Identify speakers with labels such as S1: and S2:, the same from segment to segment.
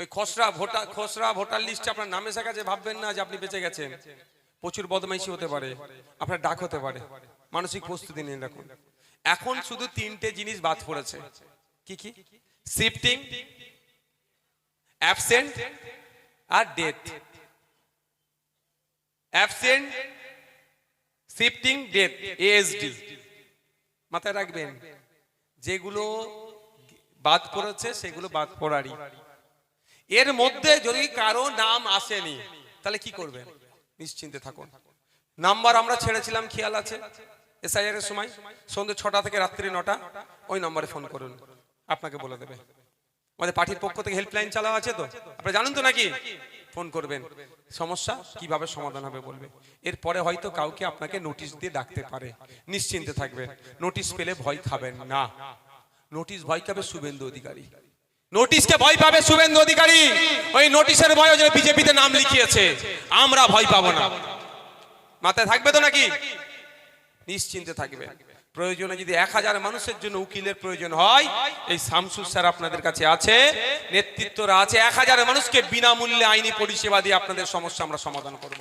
S1: ওই খসড়া ভোটার খসড়া ভোটার লিস্টে আপনার নাম এসে গেছে, ভাববেন না যে আপনি বেঁচে গেছেন। প্রচুর বদমাইশি হতে পারে, আপনার ডাক হতে পারে, মানসিক প্রস্তুতি নিয়ে রাখুন। এখন শুধু তিনটে জিনিস বাদ পড়েছে। কি কি? শিফটিং অ্যাবসেন্ট আর death absent shifting death ASD মাথায় রাখবেন, যেগুলো বাদ পড়েছে, সেগুলো বাদ পড়ারই। এর মধ্যে যদি কারও নাম আসেনি, তাহলে কি করবেন? নিশ্চিন্তে থাকুন। নাম্বার আমরা ছেড়েছিলাম, খেয়াল আছে? এসআইআর এর সময়, সন্ধ্যে ছটা থেকে রাত্রি নটা, ওই নম্বরে ফোন করুন। আপনাকে বলে দেবে। আমাদের পার্টির পক্ষ থেকে হেল্পলাইন চালাও আছে তো? আপনারা জানেন তো নাকি? ফোন করবেন। সমস্যা? কীভাবে সমাধান হবে বলবে। এরপরে হয়তো কাউকে আপনাকে নোটিশ দিয়ে ডাকতে পারে। নিশ্চিন্তে থাকবেন। নোটিশ পেলে ভয় খাবেন না। নোটিশ ভয় খাবে শুভেন্দু অধিকারী। নোটিশকে ভয় পাবে শুভেন্দু অধিকারী। ওই নোটিশের ভয় যে বিজেপিতে নাম লিখিয়েছে। আমরা ভয় পাবো না। মাথায় থাকবে তো নাকি? নিশ্চিন্তে থাকবে। প্রয়োজনে যদি এক হাজার মানুষের জন্য উকিলের প্রয়োজন হয়, এই শামসুর স্যার আপনাদের কাছে আছে, নেতৃত্বরা আছে। এক হাজার মানুষকে বিনামূল্যে আইনি পরিষেবা দিয়ে আপনাদের সমস্যা আমরা সমাধান করব।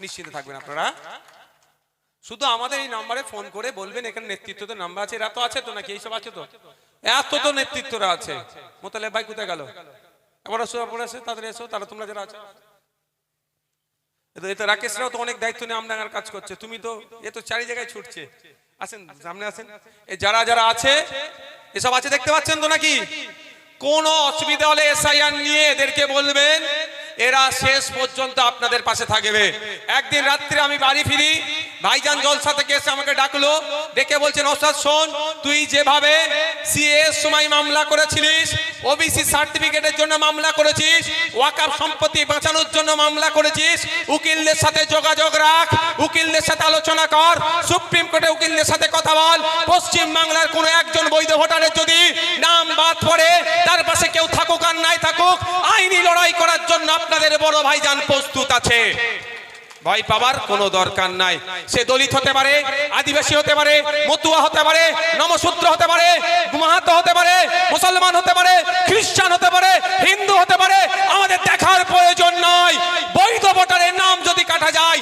S1: নিশ্চিন্তে থাকবেন আপনারা। শুধু আমাদের এই নাম্বারে ফোন করে বলবেন, এখানে নেতৃত্বদের নাম্বার আছে, এরা তো আছে তো নাকি, এইসব আছে তো? এত তো নেতৃত্বরা আছে। মোতালে ভাই কোথায় গেল? এবার আসো এবার আসো তাদের এসো, তারা তোমরা যারা আছে। এ তো রাকেশরাও তো অনেক দায়িত্ব নিয়ে আমডাঙ্গার কাজ করছে, তুমি তো, এ তো চারি জায়গায় ছুটছে। আসেন, সামনে আসেন। এ যারা যারা আছে, এসব আছে দেখতে পাচ্ছেন তো নাকি? কোন অসুবিধা হলে এসআইআর নিয়ে এদেরকে বলবেন, এরা শেষ পর্যন্ত আপনাদের পাশে থাকবে। একদিন রাত্রে আমি বাড়ি ফিরি ভাইজান জলসা থেকে এসে আমাকে ডাকলো, ডেকে বলছেন, ওস্তাদ, শোন, তুই যেভাবে সিএ সময় মামলা করেছিলিস ওবিসি সার্টিফিকেটের জন্য মামলা করেছিস, ওয়াকার সম্পত্তি বাঁচানোর জন্য মামলা করেছিস, উকিলদের সাথে যোগাযোগ রাখ, উকিলদের সাথে আলোচনা কর, সুপ্রিম কোর্টে উকিলদের সাথে কথা বল, পশ্চিম বাংলার কোন একজন বৈধ ভোটারের যদি নাম বাদ পড়ে, তার পাশে কেউ থাকুক আর নাই থাকুক, আইনি লড়াই করার জন্য আপনাদের বড় ভাইজান প্রস্তুত আছে। ভয় পাবার কোনো দরকার নাই। সে দলিত হতে পারে, আদিবাসী হতে পারে, মতুয়া হতে পারে, নমসূত্র হতে পারে, গুমাহাত হতে পারে, মুসলমান হতে পারে, খ্রিস্টান হতে পারে, হিন্দু হতে পারে, আমাদের দেখার প্রয়োজন নয় বৈধ ভোটারের নাম যদি কাটা যায়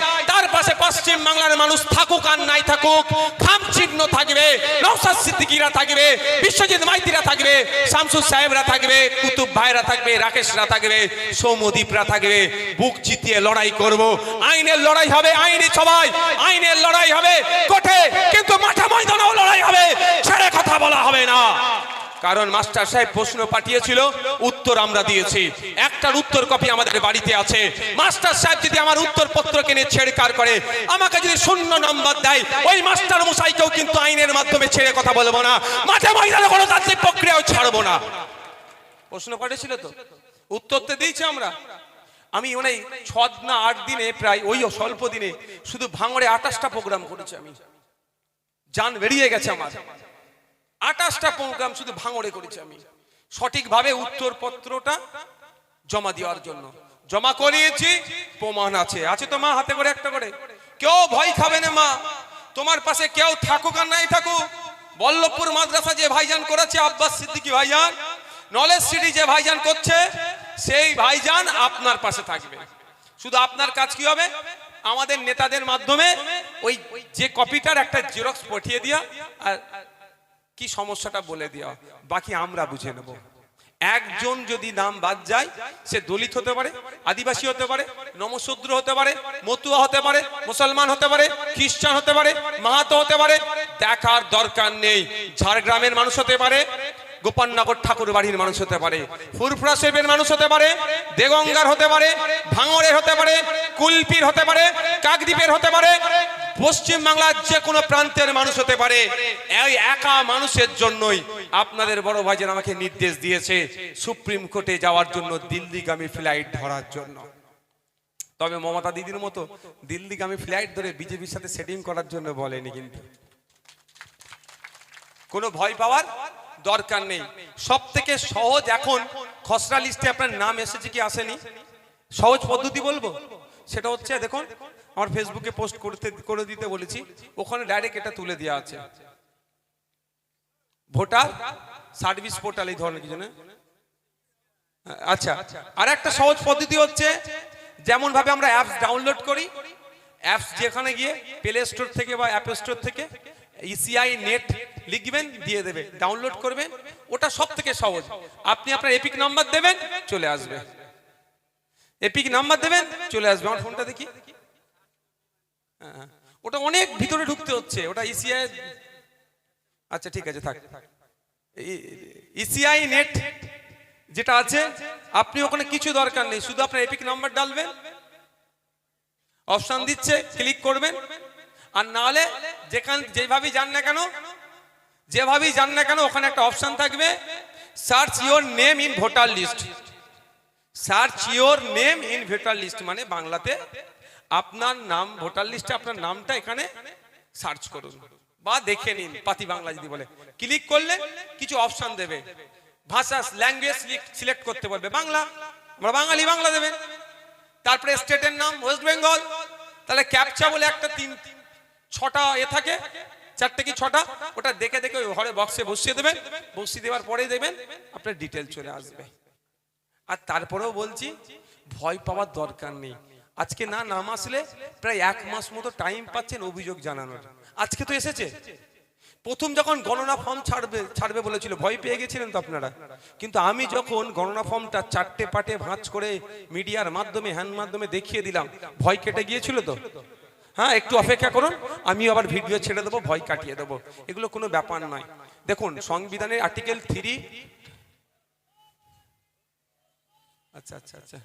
S1: পশ্চিম বাংলার মানুষ থাকুক আর নাই থাকুক, খাম চিহ্ন থাকবে নৌসাদ সিদ্দিকিরা থাকবে, বিশ্বজিৎ মাইতিরা থাকবে, শামসুর সাহেবরা থাকবে, কুতুব ভাইরা থাকবে, রাকেশরা থাকবে, সৌমদীপরা থাকবে, বুক জিতিয়ে লড়াই করব। আইনের লড়াই হবে আইনি সবাই আইনের লড়াই হবে কোঠে কিন্তু মাঠে ময়দানেও লড়াই হবে, ছেড়ে কথা বলা হবে না। কারণ মাস্টার সাহেব প্রশ্ন পাঠিয়েছিল, উত্তর আমরা দিয়েছি। একটার উত্তর কপি আমাদের বাড়িতে আছে। মাস্টার সাহেব যদি আমার উত্তর পত্রকে নিয়ে ছেড়কার করে, আমাকে যদি শূন্য নম্বর দেয়, ওই মাস্টার মশাইকেও কিন্তু আইনের মাধ্যমে ছেড়ে কথা বলব না। মাঠে ময়দানে গণতান্ত্রিক প্রক্রিয়াও ছাড়বো না। প্রশ্ন পাঠিয়েছিল তো? উত্তর তো দিয়েছি আমরা। আমি মানে ছ না আট দিনে প্রায় ওই স্বল্প দিনে শুধু ভাঙড়ে আঠাশটা প্রোগ্রাম করেছি আমি। যান বেরিয়ে গেছে আমার। আঠাশটা প্রোগ্রাম শুধু ভাঙড়ে করেছি আমি। সঠিকভাবে উত্তরপত্রটা জমা দেওয়ার জন্য। জমা করিয়েছি, প্রমাণ আছে। আছে তো মা, হাতে করে একটা করে। কেউ ভয় খাবে না মা। তোমার পাশে কেউ থাকুক আর নাই থাকুক। বল্লভপুর মাদ্রাসা যে ভাইজান করেছে, আব্বাস সিদ্দিকী ভাইজান, নলেজ সিটি যে ভাইজান করছে, সেই ভাইজান আপনার পাশে থাকবে। শুধু আপনার কাজ কি হবে? আমাদের নেতাদের মাধ্যমে ওই যে কপিটার একটা জেরক্স পাঠিয়ে দিয়া আর কি সমস্যাটা বলে দেওয়া বাকি আমরা বুঝে নেব একজন যদি নাম বাদ যায় সে দলিত হতে পারে আদিবাসী হতে পারে নমশূদ্র হতে পারে মতুয়া হতে পারে মুসলমান হতে পারে খ্রিস্টান হতে পারে মাহাতো হতে পারে দেখার দরকার নেই ঝাড়গ্রামের মানুষ হতে পারে গোপালনগর ঠাকুর বাড়ির মানুষ হতে পারে ফুরফুরা সাহেবের মানুষ হতে পারে দেগঙ্গার হতে পারে ভাঙড়ে হতে পারে কুলপির হতে পারে কাকদ্বীপের হতে পারে পশ্চিম বাংলার যে কোনো প্রান্তের মানুষ হতে পারে, এই একা মানুষের জন্যই আপনাদের বড় ভাইজান আমাকে নির্দেশ দিয়েছে সুপ্রিম কোর্টে যাওয়ার জন্য দিল্লিগামী ফ্লাইট ধরার জন্য। তবে মমতা দিদির মতো দিল্লিগামী ফ্লাইট ধরে বিজেপির সাথে সেটিং করার জন্য বলেনি কিন্তু। কোনো ভয় পাওয়ার দরকার নেই। সব থেকে সহজ এখন খসড়া লিস্টে আপনার নাম এসেছে কি আসেনি? সহজ পদ্ধতি বলব? সেটা হচ্ছে, দেখুন আমার ফেসবুকে পোস্ট করতে, করে দিতে বলেছি। ওখানে ডাইরেক্ট এটা তুলে দেওয়া আছে। ভোটার সার্ভিস পোর্টাল এই ধরনের কিছু না আচ্ছা আর একটা সহজ পদ্ধতি হচ্ছে যেমন ভাবে আমরা অ্যাপস ডাউনলোড করি অ্যাপস যেখানে গিয়ে প্লে স্টোর থেকে বা অ্যাপ স্টোর থেকে ইসিআই নেট লিখবেন, দিয়ে দেবে ডাউনলোড করবেন। ওটা সব থেকে সহজ। আপনি আপনার এপিক নাম্বার দেবেন, চলে আসবে। এপিক নাম্বার দেবেন, চলে আসবে। আমার ফোনটা দেখি। ওটা অনেক ভিতরে ঢুকতে হচ্ছে, ওটা ইসিআই আচ্ছা ঠিক আছে, থাক। ইসিআই নেট যেটা আছে, আপনি ওখানে কিছু দরকার নেই, শুধু আপনার এপিক নাম্বার ডালবেন অপশন দিচ্ছে ক্লিক করবেন, আর নাহলে যেখান যেভাবেই যান না কেন, যেভাবেই যান না কেন, ওখানে একটা অপশন থাকবে search your name in voter list search your name in voter list মানে বাংলাতে আপনার নাম ভোটার লিস্টে আপনার নামটা এখানে সার্চ করুন বা দেখে নিন, পাতি বাংলা যদি বলে। ক্লিক করলে কিছু অপশন দেবে। ভাষা ল্যাঙ্গুয়েজ সিলেক্ট করতে বলবে। বাংলা, আমরা বাঙালি, বাংলা দেবেন তারপরে স্টেটের নাম ওয়েস্ট বেঙ্গল তাহলে ক্যাপচা বলে একটা তিন, ছটা এ থাকে, চারটে কি ছটা? ওটা দেখে দেখে ঘরে বক্সে বসিয়ে দেবেন বসিয়ে দেওয়ার পরে দেবেন আপনার ডিটেল চলে আসবে। আর তারপরেও বলছি, ভয় পাওয়ার দরকার নেই। আজকে না নাম আসলে প্রায় এক মাস মতো টাইম পাচ্ছেন অভিযোগ জানানোর। আজকে তো এসেছে। প্রথম যখন গণনা ফর্ম ছাড়বে ছাড়বে বলেছিল, ভয় পেয়ে গেছিলেন তো আপনারা। কিন্তু আমি যখন গণনা ফর্মটা চারটে পাটে ভাঁজ করে মিডিয়ার মাধ্যমে হ্যান্ড মাধ্যমে দেখিয়ে দিলাম, ভয় কেটে গিয়েছিল তো? হ্যাঁ একটু অপেক্ষা করুন আমি আবার ভিডিও ছেড়ে দেবো, ভয় কাটিয়ে দেবো। এগুলো কোনো ব্যাপার নয়। দেখুন, সংবিধানের আর্টিকেল থ্রি আচ্ছা আচ্ছা আচ্ছা।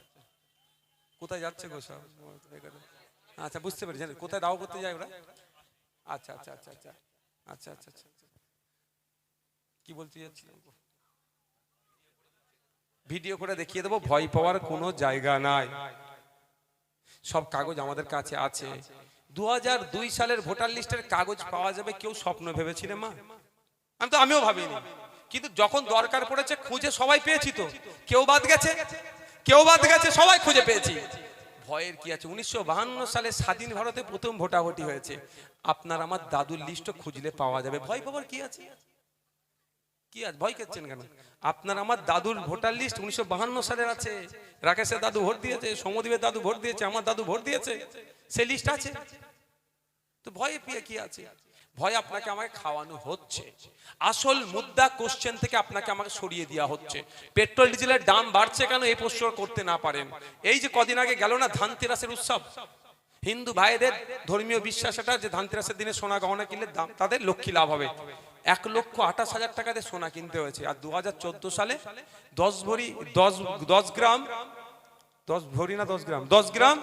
S1: কোথায় যাচ্ছে গো সব? আচ্ছা বুঝতে পেরেছি। কোথায় দাও করতে যায় ওরা? আচ্ছা আচ্ছা আচ্ছা আচ্ছা। আচ্ছা আচ্ছা আচ্ছা কি বলতে যাচ্ছিলাম ভিডিও করে দেখিয়ে দেবো, ভয় পাওয়ার কোনো জায়গা নাই। সব কাগজ আমাদের কাছে আছে। দু সালের ভোটার লিস্টের কাগজ পাওয়া যাবে, কেউ স্বপ্ন ভেবেছিলেন মা? আমি তো, আমিও ভাবিনি। কিন্তু যখন দরকার পড়েছে, খুঁজে সবাই পেয়েছি তো। কেউ বাদ গেছে? কেউ বাদ গেছে, সবাই খুঁজে পেয়েছি। ভয়ের কি আছে? উনিশশো সালে স্বাধীন ভারতে প্রথম ভোটাভুটি হয়েছে। আপনার আমার দাদুর লিস্ট খুঁজলে পাওয়া যাবে। ভয় পাওয়ার কি আছে? কি আছে? ভয় করছেন কেন? আপনার আমার দাদুর ভোটার লিস্ট উনিশশো সালের আছে। রাকেশের দাদু ভোট দিয়েছে সমদীপের দাদু ভোট দিয়েছে, আমার দাদু ভোট দিয়েছে। সে লিস্ট আছে। তো ভয়ে পেয়ে কি আছে? ভয় আপনাকে আমাকে খাওয়ানো হচ্ছে। আসল মুদ্রা কোশ্চেন থেকে আপনাকে আমাকে সরিয়ে দেওয়া হচ্ছে। পেট্রোল, ডিজেলের দাম বাড়ছে কেন এই প্রশ্ন করতে না পারেন? এই যে কদিন আগে গেল না ধানতেরাসের উৎসব। হিন্দু ভাইদের ধর্মীয় বিশ্বাস এটা যে ধানতেরাসের দিনে সোনা গহনা কিনলে দাম, তাদের লক্ষ্মী লাভ হবে। এক লক্ষ আঠাশ হাজার টাকাতে সোনা কিনতে হয়েছে। আর দু হাজার চোদ্দ সালে দশ ভরি, দশ দশ গ্রাম, দশ ভরি না দশ গ্রাম দশ গ্রাম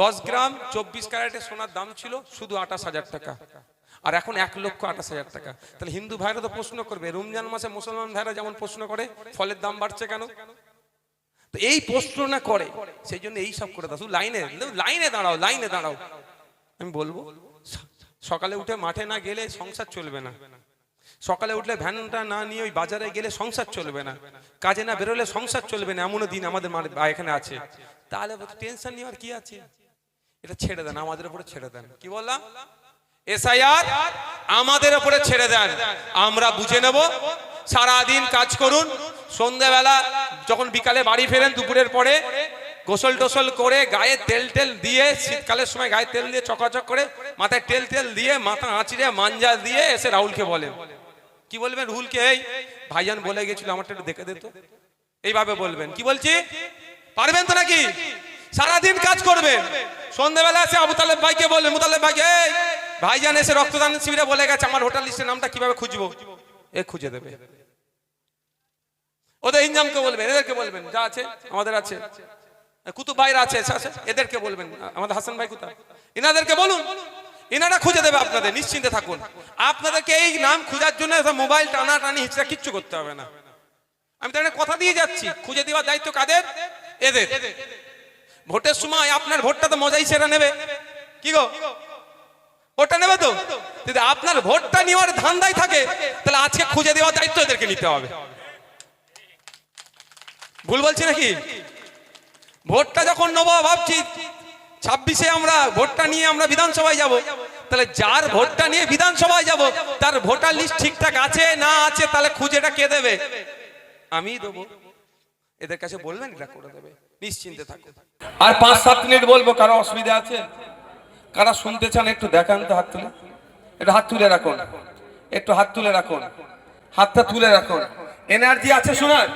S1: দশ গ্রাম চব্বিশ ক্যারেটের সোনার দাম ছিল শুধু আঠাশ হাজার টাকা। আর এখন এক লক্ষ আঠাশ হাজার টাকা। তাহলে হিন্দু ভাইরা তো প্রশ্ন করবে, রমজান মাসে মুসলমান ভাইরা যেমন প্রশ্ন করে, ফলের দাম বাড়ছে কেন? তো এই প্রশ্ন না করে, সেই জন্য এই সব করে দাও। লাইনে লাইনে দাঁড়াও লাইনে দাঁড়াও। আমি বলব, সকালে উঠে মাঠে না গেলে সংসার চলবে না। সকালে উঠলে ভ্যানটা না নিয়ে ওই বাজারে গেলে সংসার চলবে না। কাজে না বেরোলে সংসার চলবে না, এমনও দিন আমাদের এখানে আছে। তাহলে টেনশন নেওয়ার কি আছে? এটা ছেড়ে দেন, আমাদের উপরে ছেড়ে দেন। কি বললাম? এসআইআর আমাদের উপরে ছেড়ে দেন। আমরা বুঝে নেব, সারাদিন কাজ করুন, সন্ধ্যাবেলা যখন বিকালে বাড়ি ফেরেন দুপুরের পরে, গোসল টোসল করে গায়ে তেল টেল দিয়ে, শীতকালের সময় গায়ে তেল দিয়ে চকাচক করে মাথায় তেল তেল দিয়ে, মাথা আঁচড়ে মাঞ্জা দিয়ে এসে রাহুলকে বলেন। কি বলবেন রুহুলকে? এই ভাইজান বলে গেছিল, আমারটা একটু দেখে দিত এইভাবে বলবেন। কি বলছি? পারবেন তো নাকি? সারাদিন কাজ করবেন সন্ধ্যাবেলা এসে আবু তালেব ভাইকে বলবেন মুতালেব ভাইকে, এই ভাইজান এসে রক্তদান শিবিরে বলে গেছে, আমার হোটেল লিস্টের নামটা কীভাবে খুঁজবো? এ খুঁজে দেবে। ওদের ইনজামকে বলবেন, এদেরকে বলবেন, যা আছে আমাদের আছে। কুতুব ভাইরা আছে এদেরকে বলবেন, আমাদের হাসান ভাই কোথায়? ইনাদেরকে বলুন, ইনারা খুঁজে দেবে আপনাদের, নিশ্চিন্তে থাকুন। আপনাদেরকে এই নাম খোঁজার জন্য মোবাইল টানা টানি হিচড়া কিচ্ছু করতে হবে না। আমি তাদের কথা দিয়ে যাচ্ছি, খুঁজে দেওয়ার দায়িত্ব কাদের? এদের। ভোটের সময় আপনার ভোটটা তো মজাই সেরা নেবে। কি গো? ভোটটা নেবে তো? যদি আপনার ভোটটা নেওয়ার ধান্দাই থাকে, তাহলে আজকে খুঁজে দেওয়ার দায়িত্ব এদেরকে নিতে হবে। ভুল বলছি নাকি? ভোটটা যখন নেব ভাবছি, ছাব্বিশে আমরা ভোটটা নিয়ে আমরা বিধানসভায় যাব। তাহলে যার ভোটটা নিয়ে বিধানসভায় যাব, তার ভোটার লিস্ট ঠিকঠাক আছে না আছে, তাহলে খুঁজেটা কে দেবে? আমি দেবো। এদের কাছে বলবেন এরা করে দেবে। নিশ্চিন্তে থাকুন আর পাঁচ, সাত মিনিট বলব, কারও অসুবিধা আছে? কারা শুনতে চান একটু দেখান তো হাত তুলে। একটু হাত তুলে রাখুন। একটু হাত তুলে রাখুন। হাতটা তুলে রাখুন। এনার্জি আছে শোনার?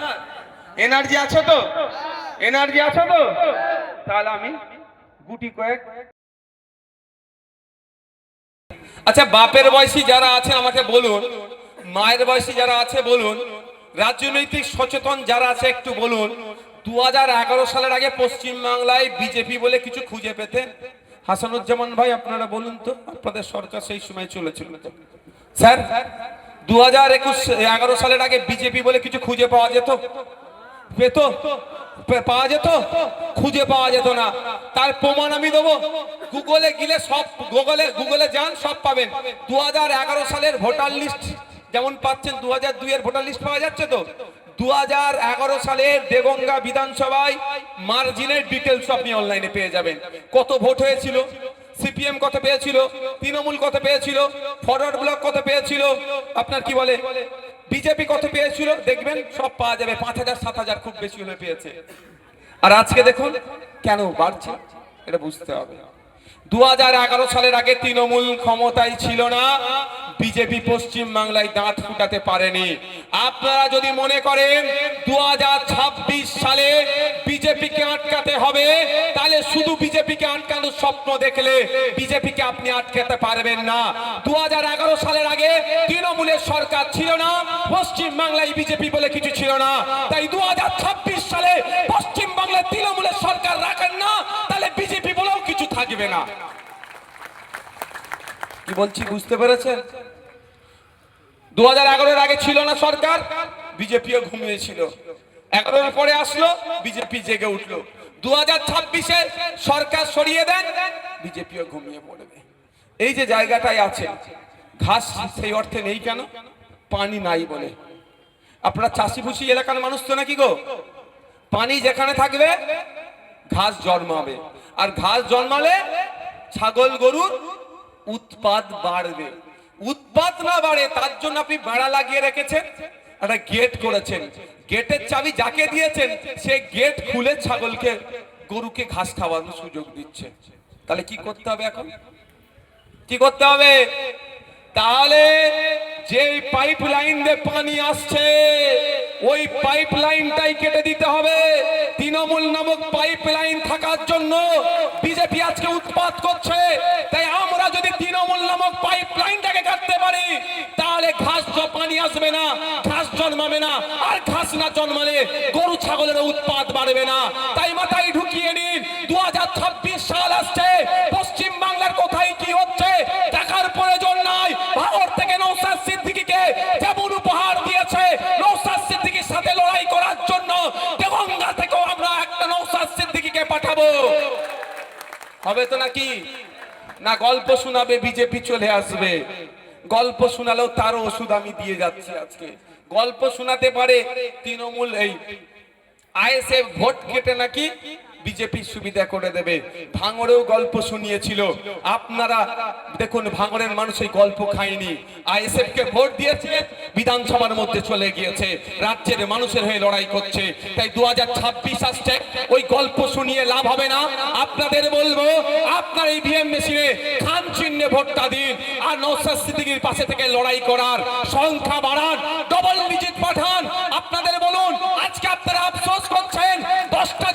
S1: এনার্জি আছে তো? এনার্জি আছে তো? তাহলে আমি গুটি কয়েক আচ্ছা বাপের বয়সী যারা আছে আমাকে বলুন। মায়ের বয়সী যারা আছে বলুন। রাজনৈতিক সচেতন যারা আছে একটু বলুন। দু হাজার এগারো সালের আগে পশ্চিম বাংলায় বিজেপি বলে কিছু খুঁজে পেতেন? হাসানুজ্জামান ভাই, আপনারা বলুন তো, আপনাদের সরকার সেই সময় চলেছিল স্যার দু হাজার একুশ এগারো সালের আগে বিজেপি বলে কিছু খুঁজে পাওয়া যেত? পেত? পাওয়া যেত? খুঁজে পাওয়া যেত না। তার প্রমাণ আমি দেবো। গুগলে গেলে সব, গুগলে গুগলে যান, সব পাবেন। দু হাজার এগারো সালের ভোটার লিস্ট যেমন পাচ্ছেন দু হাজার দুই এর ভোটার লিস্ট পাওয়া যাচ্ছে তো? দু বিধানসভায় মার্জিনের ডিটেলস আপনি অনলাইনে পেয়ে যাবেন। কত ভোট হয়েছিল? সিপিএম তৃণমূল কত পেয়েছিল? ফরওয়ার্ড ব্লক আপনার কি বলে? বিজেপি কত পেয়েছিল? দেখবেন সব পাওয়া যাবে। পাঁচ হাজার, সাত হাজার খুব বেশি হলে পেয়েছে। আর আজকে দেখুন, কেন বাড়ছে? এটা বুঝতে হবে। দু সালের আগে তৃণমূল ক্ষমতায় ছিল না। বিজেপি পশ্চিম বাংলায় দাঁত ফুটাতে পারেনি। আপনারা যদি মনে করেন দু সালে বিজেপিকে আটকাতে হবে, তাহলে শুধু বিজেপিকে আটকানোর স্বপ্ন দেখলে বিজেপিকে আপনি আটকাতে পারবেন না। দু হাজার এগারো সালের আগে তৃণমূলের সরকার ছিল না, পশ্চিম বাংলায় বিজেপি বলে কিছু ছিল না। তাই দু হাজার ছাব্বিশ সালে পশ্চিম বাংলায় তৃণমূলের থাকবে না। কি বলছি, বুঝতে পেরেছেন? দু হাজার আগে ছিল না সরকার, বিজেপিও ঘুমিয়েছিল। এগারোর পরে আসলো, বিজেপি জেগে উঠল। দু হাজার ছাব্বিশে সরকার সরিয়ে দেন, বিজেপিও ঘুমিয়ে পড়বে। এই যে জায়গাটায় আছে, ঘাস সেই অর্থে নেই কেন? পানি নাই বলে। আপনারা চাষি ভুষি এলাকার মানুষ তো নাকি গো? পানি যেখানে থাকবে, ঘাস জন্মাবে। আর ঘাস জন্মালে ছাগল গরুর উৎপাদ বাড়বে। উৎপাদ না বাড়ে, তার জন্য আপনি বেড়া লাগিয়ে রেখেছেন, একটা গেট করেছেন। গেটের চাবি যাকে দিয়েছেন, সে গেট খুলে ছাগলকে, গরুকে ঘাস খাওয়ানোর সুযোগ দিচ্ছে। তাহলে কি করতে হবে এখন? কি করতে হবে? তাহলে যে পাইপ লাইন দিয়ে পানি আসছে, ওই পাইপ লাইনটাই কেটে দিতে হবে। তৃণমূল নামক পাইপ লাইন থাকার জন্য বিজেপি আজকে উৎপাত করছে। তাই আমরা যদি তৃণমূল নামক পাইপ লাইনটাকে কাটতে পারি, তাহলে ঘাস পানি আসবে না, ঘাস জন্মাবে না। আর ঘাস না জন্মালে গরু ছাগলের উৎপাদ বাড়বে না। তাই মাথায় ঢুকিয়ে নিন দু সাল হবে তো নাকি? না, গল্প শোনাবে, বিজেপি চলে আসবে। গল্প শোনালেও তারও ওষুধ আমি দিয়ে যাচ্ছি আজকে। গল্প শোনাতে পারে তৃণমূল এই আইএসএফ ভোট কেটে নাকি বিজেপি সুবিধা করে দেবে। ভাঙড়েও গল্প শুনিয়েছিল। আপনারা দেখুন, ভাঙড়ের মানুষ এই গল্প খায়নি। আইএসএফ কে ভোট দিয়েছে, বিধানসভার মধ্যে চলে গিয়েছে। রাজ্যের মানুষের হয়ে লড়াই করছে। তাই দু আসছে। ওই গল্প শুনিয়ে লাভ হবে না। আপনাদের বলব, আপনার এই ভিএম মেশিনে খান চিহ্নে ভোটটা দিন। আর নৌসাদ সিদ্দিকীর পাশে থেকে লড়াই করার সংখ্যা বাড়ান। ডবল ডিজিট পাঠান। আপনাদের বলুন, আজকে আপনারা আফসোস করছেন। দশটা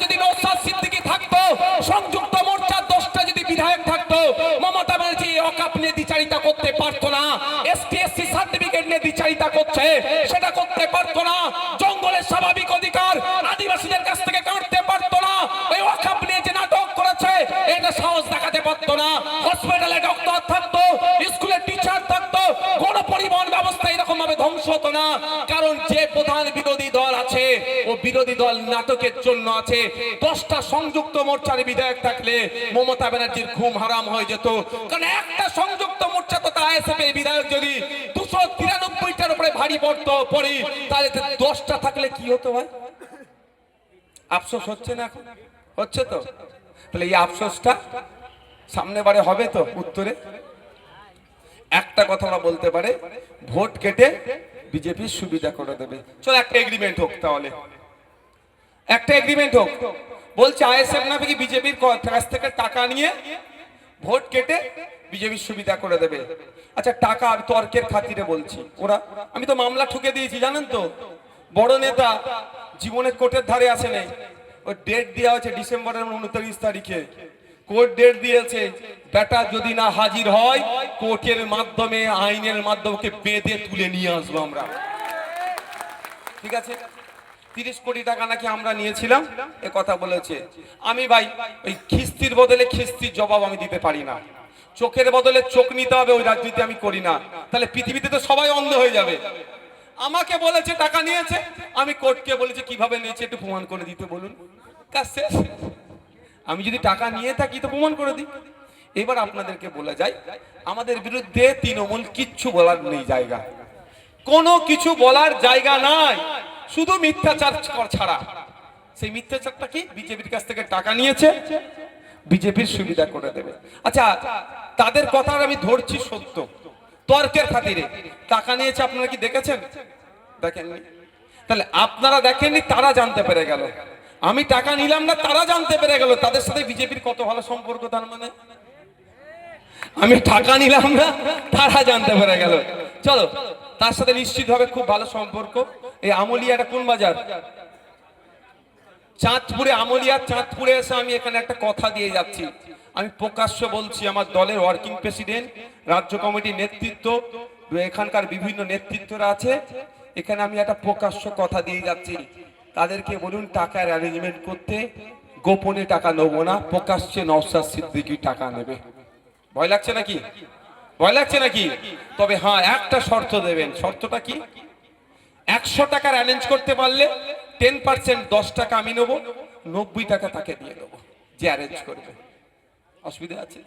S1: নিয়ে দ্বিচারিতা করছে, সেটা করতে পারতো না। জঙ্গলের স্বাভাবিক অধিকার আদিবাসীদের কাছ থেকে কাটতে পারতো না। ওই অকাপ নিয়ে যে নাটক করেছে, এটা সাহস দেখাতে পারতো না। হসপিটালে ডক্টর থাকতো স্কুলে টিচার থাকতো, কোন পরিবহন ব্যবস্থা এরকম ভাবে ধ্বংস হতো না। কারণ যে প্রধান বিরোধী দল আছে, ও বিরোধী দল নাটকের জন্য আছে। দশটা সংযুক্ত মোর্চার বিধায়ক থাকলে মমতা ব্যানার্জির ঘুম হারাম হয়ে যেত। কারণ একটা সংযুক্ত মোর্চা তো এর বিধায়ক যদি দুশো তিরানব্বইটার উপরে ভারী পড়তো পড়ি তাহলে দশটা থাকলে কি হতো ভাই? আফসোস হচ্ছে না এখন? হচ্ছে তো? তাহলে এই আফসোসটা সামনে বারে হবে তো উত্তরে? একটা কথা আমরা বলতে পারে, ভোট কেটে বিজেপির সুবিধা করে দেবে। চলো একটা এগ্রিমেন্ট হোক তাহলে।
S2: একটা এগ্রিমেন্ট হোক। বলছে আইএসএফ নামে কি বিজেপির কাছ থেকে টাকা নিয়ে ভোট কেটে বিজেপির সুবিধা করে দেবে। আচ্ছা টাকা আমি তর্কের খাতিরে বলছি। ওরা, আমি তো মামলা ঠুকে দিয়েছি, জানেন তো? বড় নেতা জীবনের কোর্টের ধারে আসে নেই। ওই ডেট দেওয়া হয়েছে ডিসেম্বরের উনত্রিশ তারিখে। কোর্ট ডেট দিয়েছে, বেটা, যদি না হাজির হয়, কোর্টের মাধ্যমে, আইনের মাধ্যমে বেঁধে তুলে নিয়ে আসব আমরা। ঠিক আছে? তিরিশ কোটি টাকা নাকি আমরা নিয়েছিলাম? এ কথা বলেছে। আমি ভাই, ওই খিস্তির বদলে খিস্তির জবাব আমি দিতে পারি না। চোখের বদলে চোখ নিতে হবে, ওই রাজনীতি আমি করি না। তাহলে পৃথিবীতে তো সবাই অন্ধ হয়ে যাবে। আমাকে বলেছে, টাকা নিয়েছে। আমি কোর্টকে বলেছি, কীভাবে নিয়েছে একটু প্রমাণ করে দিতে বলুন। কাজ শেষ। আমি যদি টাকা নিয়ে থাকি, তো প্রমাণ করে দিই। এবার আপনাদেরকে বলে যাই আমাদের বিরুদ্ধে তৃণমূল কিচ্ছু বলার নেই জায়গা। কোনো কিছু বলার জায়গা নাই। শুধু মিথ্যাচার ছাড়া। সেই মিথ্যাচারটা কি? বিজেপির কাছ থেকে টাকা নিয়েছে। বিজেপির সুবিধা করে দেবে। আচ্ছা তাদের কথা আমি ধরছি সত্য। তর্কের খাতিরে। টাকা নিয়েছে, আপনারা কি দেখেছেন? দেখেননি। তাহলে আপনারা দেখেননি, তারা জানতে পেরে গেল। আমি টাকা নিলাম না, তারা জানতে পেরে গেল। তাদের সাথে বিজেপির কত ভালো সম্পর্ক তার মানে? আমি টাকা নিলাম না, তারা জানতে পেরে গেল। চলো, তার সাথে নিশ্চিতভাবে খুব ভালো সম্পর্ক। এই আমলিয়াটা কোন বাজার? চাঁদপুরে, আমলিয়া, চাঁদপুরে এসে আমি এখানে একটা কথা দিয়ে যাচ্ছি। আমি প্রকাশ্য বলছি, আমার দলের ওয়ার্কিং প্রেসিডেন্ট রাজ্য কমিটির নেতৃত্ব, এখানকার বিভিন্ন নেতৃত্বরা আছে। এখানে আমি একটা প্রকাশ্য কথা দিয়ে যাচ্ছি। তাদেরকে বলুন টাকার অ্যারেঞ্জমেন্ট করতে গোপনে টাকা নেব না, প্রকাশ্যে নওসাদ সিদ্দিকি টাকা নেবে। ভয় লাগছে নাকি? ভয় লাগছে নাকি? তবে হ্যাঁ একটা শর্ত দেবেন। শর্তটা কি? একশো টাকার অ্যারেঞ্জ করতে পারলে টেন পার্সেন্ট দশ টাকা আমি নেব, নব্বই টাকা তাকে দিয়ে দেবো, যে অ্যারেঞ্জ করবে। অসুবিধা আছে।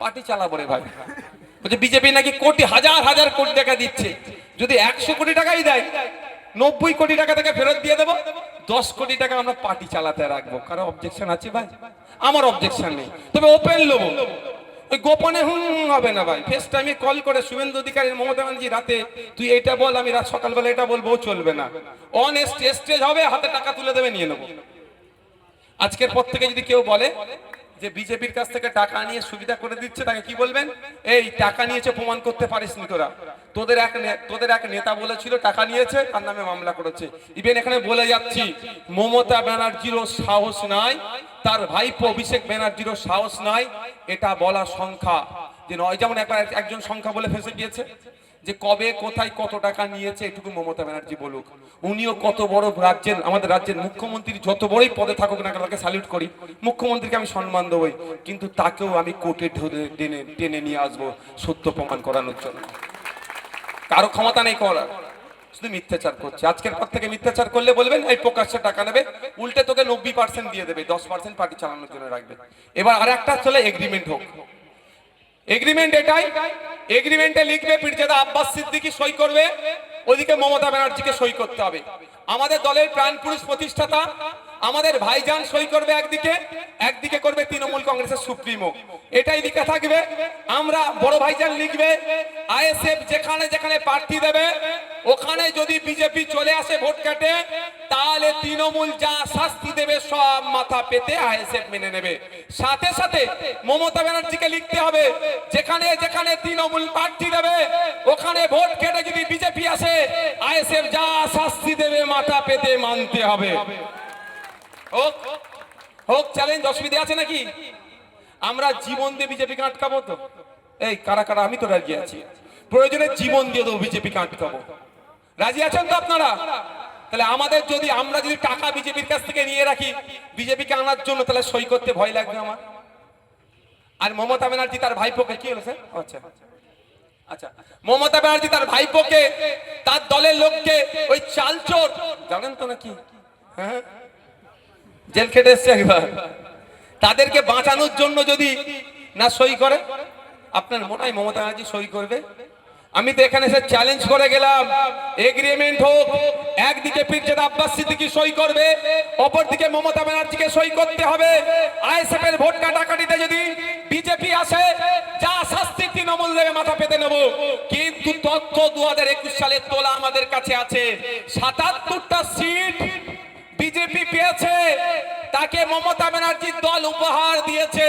S2: পার্টি চালাবো রে ভাই। বলছে, বিজেপি নাকি কোটি, হাজার হাজার কোটি টাকা দিচ্ছে। যদি একশো কোটি টাকাই দেয়, নব্বই কোটি টাকা তাকে ফেরত দিয়ে দেবো। দশ কোটি টাকা আমরা পার্টি চালাতে রাখব। কারও অবজেকশন আছে ভাই? আমার অবজেকশন নেই। তবে ওপেন নেব ওই গোপনে হুম হবে না ভাই। ফেস টাইমে কল করে শুভেন্দু অধিকারী মমতা ব্যানার্জি রাতে, তুই এটা বল, আমি রাত সকালবেলা এটা বলব চলবে না। অন স্টেজ হবে, হাতে টাকা তুলে দেবে, নিয়ে নেব। আজকের পর থেকে যদি কেউ বলে যে বিজেপির কাছ থেকে টাকা নিয়ে সুবিধা করে দিচ্ছে, তাকে কি বলবেন? এই, টাকা নিয়েছে, প্রমাণ করতে পারিস তোরা। তোদের এক তোদের এক নেতা বলেছিল, টাকা নিয়েছে, তার নামে মামলা করেছে। ইভেন এখানে বলে যাচ্ছি, মমতা ব্যানার্জিরও সাহস নাই, তার ভাইপো অভিষেক ব্যানার্জিরও সাহস নাই, এটা বলা সংখ্যা। যে নয়, যেমন একবার এক- একজন সংখ্যা বলে ফেসে গিয়েছে। যে কবে, কোথায় কত টাকা নিয়েছে, এটুকু মমতা ব্যানার্জি বলুক। উনিও কত বড় রাজ্যের, আমাদের রাজ্যের মুখ্যমন্ত্রী যত বড়ই পদে থাকুক না তাকে স্যালিউট করি। মুখ্যমন্ত্রীকে আমি সম্মান দেবই, কিন্তু তাকেও আমি কোর্টে টেনে টেনে নিয়ে আসব সত্য প্রমাণ করানোর জন্য। কারও ক্ষমতা নেই করার, শুধু মিথ্যাচার করছে। আজকের পর থেকে মিথ্যাচার করলে বলবেন, এই প্রকাশ্যে টাকা নেবে, উল্টে তোকে নব্বই পার্সেন্ট দিয়ে দেবে, দশ পার্সেন্ট পার্টি চালানোর জন্য রাখবে। এবার আর একটা চলে এগ্রিমেন্ট হোক। এগ্রিমেন্ট এটাই। এগ্রিমেন্টে লিখবে পীরজাদা আব্বাস সিদ্দিকি সই করবে ওদিকে মমতা ব্যানার্জিকে সই করতে হবে। আমাদের দলের প্রাণ পুরুষ প্রতিষ্ঠাতা আমাদের ভাইজান সই করবে একদিকে একদিকে করবে তৃণমূল কংগ্রেসের সুপ্রিমো। এটাই লিখে থাকবে। আমরা বড় ভাইজান লিখবে, আইএসএফ যেখানে যেখানে প্রার্থী দেবে, ওখানে যদি বিজেপি চলে আসে ভোট কাটে, তাহলে তৃণমূল যা শাস্তি দেবে সব মাথা পেতে আইএসএফ মেনে নেবে। সাথে সাথে মমতা ব্যানার্জিকে লিখতে হবে, যেখানে যেখানে তৃণমূল প্রার্থী দেবে, ওখানে ভোট কেটে যদি বিজেপি আসে, আইএসএফ যা শাস্তি দেবে মাথা পেতে মানতে হবে। হোক হোক চ্যালেঞ্জ অসুবিধা আছে নাকি? আমরা জীবন দিয়ে বিজেপিকে আটকাবো তো। এই, কারা কারা? আমি তো রাজি আছি। প্রয়োজনে জীবন দিয়ে দেবো বিজেপিকে আটকাবো। রাজি আছেন তো আপনারা? তাহলে আমাদের যদি, আমরা যদি টাকা বিজেপির কাছ থেকে নিয়ে রাখি, বিজেপিকে আনার জন্য তাহলে সই করতে ভয় লাগবে আমার। আর মমতা ব্যানার্জি তার ভাইপোকে, কি হলো আচ্ছা। আচ্ছা। মমতা ব্যানার্জি তার ভাইপোকে, তার দলের লোককে, ওই চালচোর, জানেন তো নাকি? হ্যাঁ। জেল খেটে এসছে একবার তাদেরকে বাঁচানোর জন্য যদি না সই করে, আপনার মনে হয় মমতা ব্যানার্জি সই করবে। আমি তো এখানে এসে চ্যালেঞ্জ করে গেলাম। এগ্রিমেন্ট হোক, একদিকে পীরজাদা আব্বাস সিদ্দিকী সই করবে, অপরদিকে মমতা ব্যানার্জিকে সই করতে হবে। আইএসএফ এর ভোট কাটাকাটিতে যদি বিজেপি আসে, যা শাস্তি তৃণমূল দেবে, মাথা পেতে নেব। কিন্তু তথ্য দু হাজার একুশ সালের তোলা আমাদের কাছে আছে। সাতাত্তরটা সিট বিজেপি পেয়েছে। তাকে মমতা ব্যানার্জির দল উপহার দিয়েছে।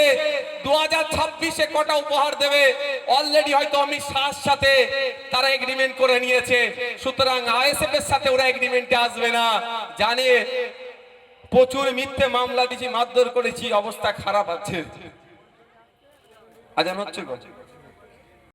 S2: দু হাজার ছাব্বিশে কটা উপহার দেবে। অলরেডি হয়তো অমিত শাহর সাথে তারা এগ্রিমেন্ট করে নিয়েছে। সুতরাং আইএসএফ এর সাথে ওরা এগ্রিমেন্টে আসবে না। জানে প্রচুর মিথ্যে মামলা দিয়েছি, মারধর করেছি, অবস্থা খারাপ আছে। আজান হচ্ছে